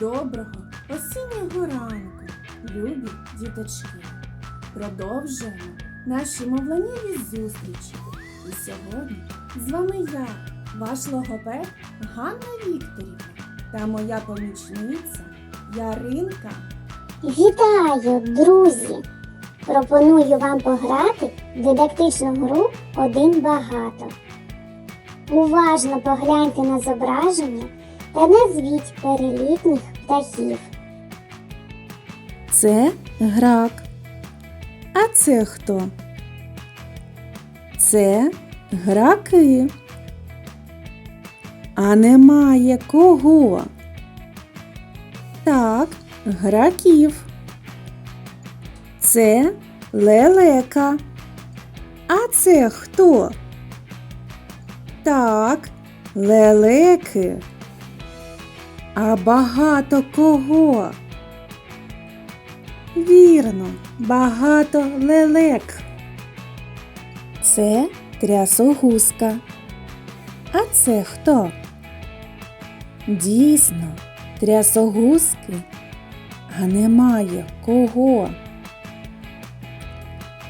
Доброго осіннього ранку, любі діточки. Продовжуємо наші мовленнєві зустрічі. І сьогодні з вами я, ваш логопед Ганна Вікторівна та моя помічниця Яринка. Вітаю, друзі! Пропоную вам пограти в дидактичну гру Один багато. Уважно погляньте на зображення та назвіть перелітніх птахів. Це грак. А це хто? Це граки. А немає кого? Так, граків. Це лелека. А це хто? Так, лелеки. А багато кого? Вірно, багато лелек. Це трясогузка. А це хто? Дійсно, трясогузки, а немає кого.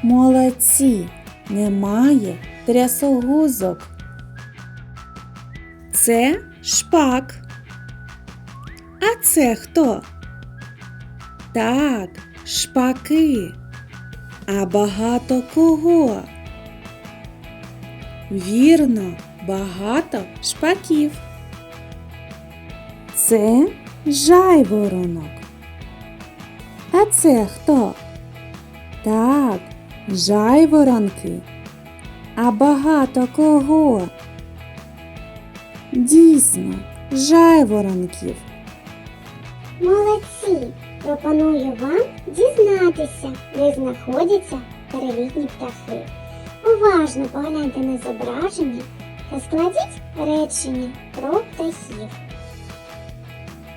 Молодці, немає трясогузок. Це шпак. А це хто? Так, шпаки. А багато кого? Вірно, багато шпаків. Це жайворонок. А це хто? Так, жайворонки. А багато кого? Дійсно, жайворонків. Молодці! Пропоную вам дізнатися, де знаходяться перелітні птахи. Уважно погляньте на зображення та складіть речення про птахів.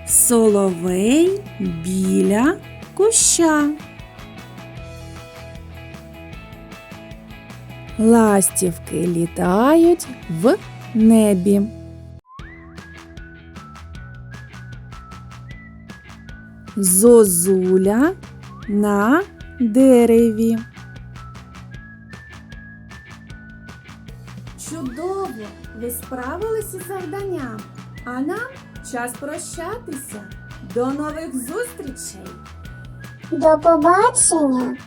Соловей біля куща. Ластівки літають в небі. Зозуля на дереві. Чудово! Ви справилися з завданням, а нам час прощатися. До нових зустрічей! До побачення!